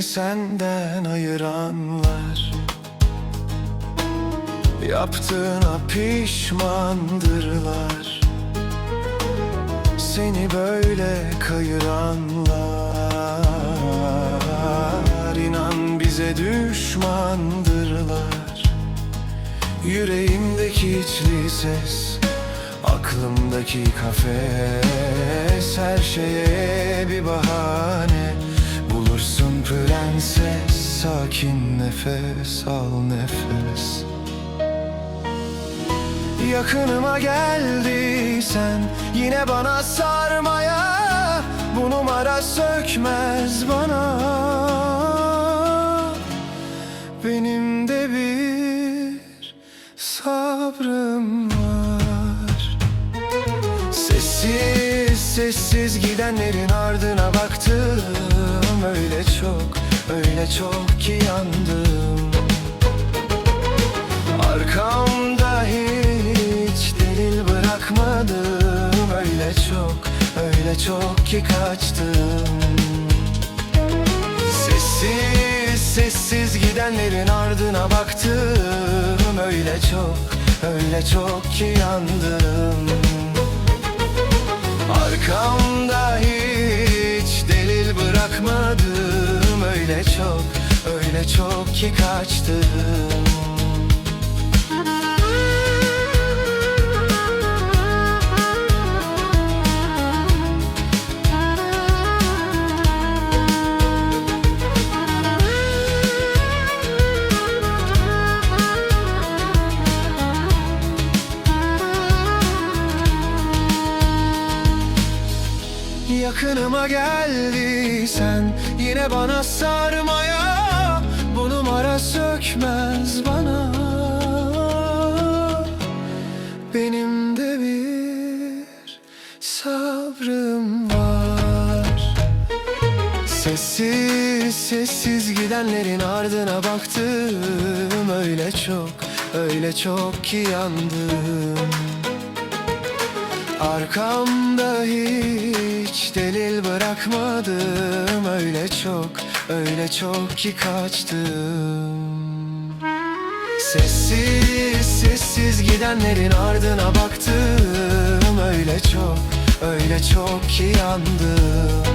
beni senden ayıranlar. Yaptığına pişmandırlar. Seni böyle kayıranlar. İnan bize düşmandırlar. Yüreğimdeki içli ses Aklımdaki kafes. Her şeye bir bahane nefes al nefes. Yakınıma geldiysen Yine bana sarmaya Bu numara sökmez bana. Benim de bir sabrım var. Sessiz sessiz gidenlerin ardına baktım. Öyle çok öyle çok ki yandım çok öyle çok ki kaçtım. Sessiz sessiz gidenlerin ardına baktım. Öyle çok öyle çok ki yandım. Arkamda hiç delil bırakmadım. Öyle çok öyle çok ki kaçtım Yakınıma geldiysen Yine bana sarmaya Bu numara sökmez bana. Benim de bir sabrım var. Sessiz sessiz gidenlerin ardına baktım. Öyle çok öyle çok ki yandım Arkamda hiç delil bırakmadım. Öyle çok, öyle çok ki kaçtım. Sessiz, sessiz gidenlerin ardına baktım. Öyle çok, öyle çok ki yandım